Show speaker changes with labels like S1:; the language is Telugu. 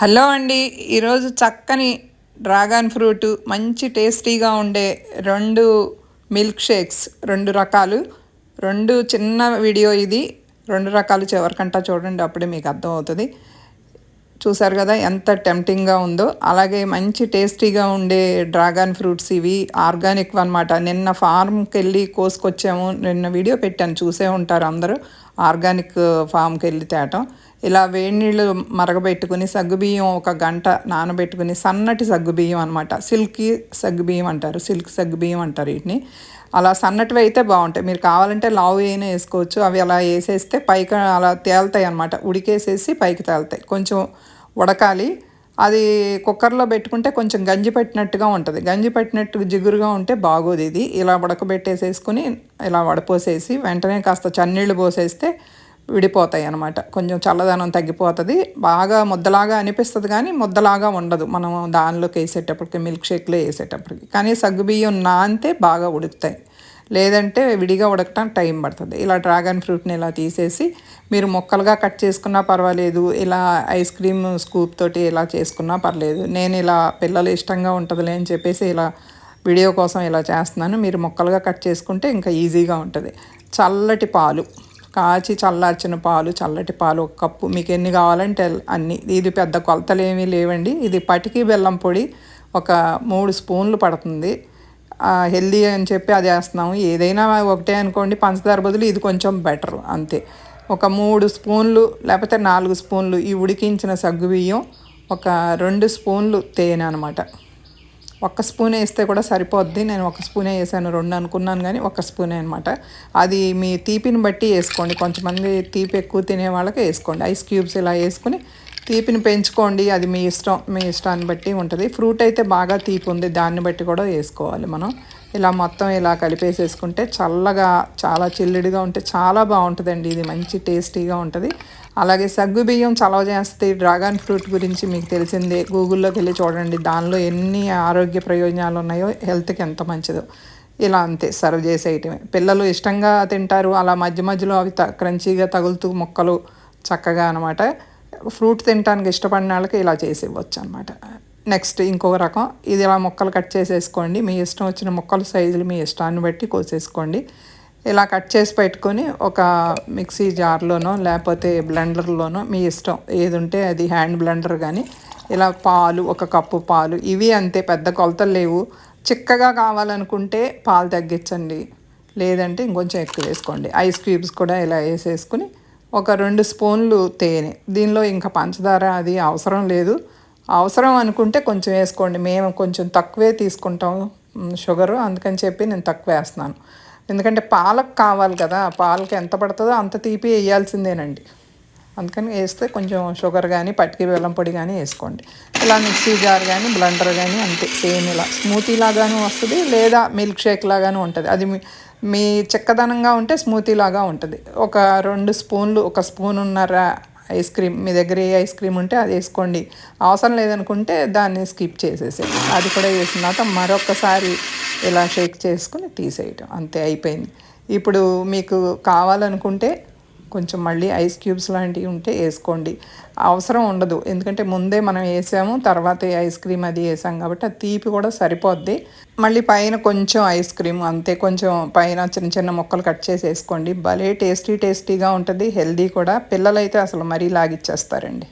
S1: హలో అండి. ఈరోజు చక్కని డ్రాగన్ ఫ్రూట్ మంచి టేస్టీగా ఉండే రెండు మిల్క్ షేక్స్ రెండు రకాలు. రెండు చిన్న వీడియో ఇది. రెండు రకాలు చివరికంటా చూడండి అప్పుడే మీకు అర్థమవుతుంది. చూసారు కదా ఎంత టెంప్టింగ్గా ఉందో. అలాగే మంచి టేస్టీగా ఉండే డ్రాగన్ ఫ్రూట్స్ ఇవి ఆర్గానిక్ అనమాట నిన్న ఫార్మ్కి వెళ్ళి కోసుకొచ్చాము. నిన్న వీడియో పెట్టాను చూసే ఉంటారు అందరూ. ఆర్గానిక్ ఫామ్కి వెళ్ళి తేటం. ఇలా వేడి నీళ్ళు మరగబెట్టుకుని సగ్గుబియ్యం ఒక గంట నానబెట్టుకుని సన్నటి సగ్గుబియ్యం అనమాట సిల్కీ సగ్గుబియ్యం అంటారు సిల్క్ సగ్గుబియ్యం అంటారు వీటిని. అలా సన్నటివి అయితే బాగుంటాయి. మీరు కావాలంటే లావు అయినా వేసుకోవచ్చు. అవి అలా వేసేస్తే పైకి అలా తేలుతాయి అనమాట ఉడికేసేసి పైకి తేలుతాయి. కొంచెం ఉడకాలి. అది కుక్కర్లో పెట్టుకుంటే కొంచెం గంజి పెట్టినట్టుగా ఉంటుంది. గంజి పెట్టినట్టు జిగురుగా ఉంటే బాగోదు ఇది. ఇలా ఉడకబెట్టేసేసుకుని ఇలా వడపోసేసి వెంటనే కాస్త చన్నీళ్ళు పోసేస్తే విడిపోతాయి అనమాట కొంచెం చల్లదనం తగ్గిపోతుంది. బాగా ముద్దలాగా అనిపిస్తుంది కానీ ముద్దలాగా ఉండదు. మనం దానిలోకి వేసేటప్పటికి మిల్క్ షేక్లో వేసేటప్పటికి. కానీ సగ్గుబియ్యం నానితే బాగా ఉడుకుతాయి. లేదంటే విడిగా ఉడకటం టైం పడుతుంది. ఇలా డ్రాగన్ ఫ్రూట్ని ఇలా తీసేసి మీరు మొక్కలుగా కట్ చేసుకున్నా పర్వాలేదు. ఇలా ఐస్ క్రీమ్ స్కూప్ తోటి ఇలా చేసుకున్నా పర్లేదు. నేను ఇలా పిల్లలు ఇష్టంగా ఉంటుందిలే అని చెప్పేసి ఇలా వీడియో కోసం ఇలా చేస్తున్నాను. మీరు ముక్కలుగా కట్ చేసుకుంటే ఇంకా ఈజీగా ఉంటుంది. చల్లటి పాలు. కాచి చల్లార్చిన పాలు చల్లటి పాలు ఒక కప్పు. మీకు ఎన్ని కావాలంటే అన్ని. ఇది పెద్ద కొలతలు ఏమీ లేవండి. ఇది పటికి బెల్లం పొడి ఒక మూడు స్పూన్లు పడుతుంది. హెల్దీ అని చెప్పి అది వేస్తున్నాము. ఏదైనా ఒకటే అనుకోండి పంచదార బదులు ఇది కొంచెం బెటర్. అంతే. ఒక మూడు స్పూన్లు లేకపోతే నాలుగు స్పూన్లు ఈ ఉడికించిన సగ్గుబియ్యం ఒక రెండు స్పూన్లు తేనె అనమాట ఒక్క స్పూన్ వేస్తే కూడా సరిపోద్ది. నేను ఒక స్పూనే వేసాను రెండు అనుకున్నాను కానీ ఒక స్పూనే అనమాట అది మీ తీపిని బట్టి వేసుకోండి. కొంతమంది తీపి ఎక్కువ తినే వాళ్ళకి వేసుకోండి. ఐస్ క్యూబ్స్ ఇలా వేసుకుని తీపిని పెంచుకోండి. అది మీ ఇష్టం మీ ఇష్టాన్ని బట్టి ఉంటుంది. ఫ్రూట్ అయితే బాగా తీపి ఉంది. దాన్ని బట్టి కూడా వేసుకోవాలి మనం. ఇలా మొత్తం ఇలా కలిపేసేసుకుంటే చల్లగా చాలా చిల్లుడిగా ఉంటే చాలా బాగుంటుందండి. ఇది మంచి టేస్టీగా ఉంటుంది. అలాగే సగ్గు బియ్యం చలవ చేస్తే డ్రాగన్ ఫ్రూట్ గురించి మీకు తెలిసిందే. గూగుల్లోకి వెళ్ళి చూడండి. దానిలో ఎన్ని ఆరోగ్య ప్రయోజనాలు ఉన్నాయో హెల్త్కి ఎంత మంచిదో. ఇలా అంతే సర్వ్ చేసేయటమే పిల్లలు ఇష్టంగా తింటారు. అలా మధ్య మధ్యలో అవి త క్రంచీగా తగులుతూ ముక్కలు చక్కగా అనమాట. ఫ్రూట్ తినడానికి ఇష్టపడిన వాళ్ళకి ఇలా చేసి ఇవ్వచ్చు అనమాట నెక్స్ట్ ఇంకొక రకం. ఇది ఇలా ముక్కలు కట్ చేసేసుకోండి. మీ ఇష్టం వచ్చిన ముక్కల సైజులు మీ ఇష్టాన్ని బట్టి కోసేసుకోండి. ఇలా కట్ చేసి పెట్టుకొని ఒక మిక్సీ జార్లోనో లేకపోతే బ్లెండర్లోనో మీ ఇష్టం ఏది ఉంటే అది హ్యాండ్ బ్లెండర్ కానీ ఇలా పాలు ఒక కప్పు పాలు ఇవి అంతే పెద్ద కొలతలు లేవు. చిక్కగా కావాలనుకుంటే పాలు తగ్గించండి. లేదంటే ఇంకొంచెం ఎక్కువ వేసుకోండి. ఐస్ క్యూబ్స్ కూడా ఇలా వేసేసుకుని ఒక రెండు స్పూన్లు తేనె. దీనిలో ఇంకా పంచదార అది అవసరం లేదు. అవసరం అనుకుంటే కొంచెం వేసుకోండి. మేము కొంచెం తక్కువే తీసుకుంటాం షుగరు. అందుకని చెప్పి నేను తక్కువ వేస్తున్నాను. ఎందుకంటే పాలకు కావాలి కదా పాలకి ఎంత పడుతుందో అంత తీపి వేయాల్సిందేనండి. అందుకని వేస్తే కొంచెం షుగర్ కానీ పట్టికి బెల్లం పొడి కానీ వేసుకోండి. ఇలా మిక్సీ జార్ కానీ బ్లండర్ కానీ అంతే సేమ్ ఇలా. స్మూతీ లాగాను వస్తుంది లేదా మిల్క్ షేక్ లాగాను ఉంటుంది. అది మీ చిక్కదనంగా ఉంటే స్మూతీ లాగా ఉంటుంది. ఒక రెండు స్పూన్లు ఒక స్పూన్ ఉన్నర ఐస్ క్రీమ్ మీ దగ్గర ఏ ఐస్ క్రీమ్ ఉంటే అది వేసుకోండి. అవసరం లేదనుకుంటే దాన్ని స్కిప్ చేసేసి అది కూడా వేసిన తర్వాత మరొకసారి ఇలా షేక్ చేసుకుని తీసేయటం. అంతే అయిపోయింది. ఇప్పుడు మీకు కావాలనుకుంటే కొంచెం మళ్ళీ ఐస్ క్యూబ్స్ లాంటివి ఉంటే వేసుకోండి. అవసరం ఉండదు. ఎందుకంటే ముందే మనం వేసాము తర్వాత ఐస్ క్రీమ్ అది వేసాం కాబట్టి ఆ తీపి కూడా సరిపోద్ది. మళ్ళీ పైన కొంచెం ఐస్ క్రీమ్ అంతే. కొంచెం పైన చిన్న చిన్న ముక్కలు కట్ చేసి వేసుకోండి. భలే టేస్టీ టేస్టీగా ఉంటుంది. హెల్దీ కూడా. పిల్లలైతే అసలు మరీ లాగిచ్చేస్తారండి.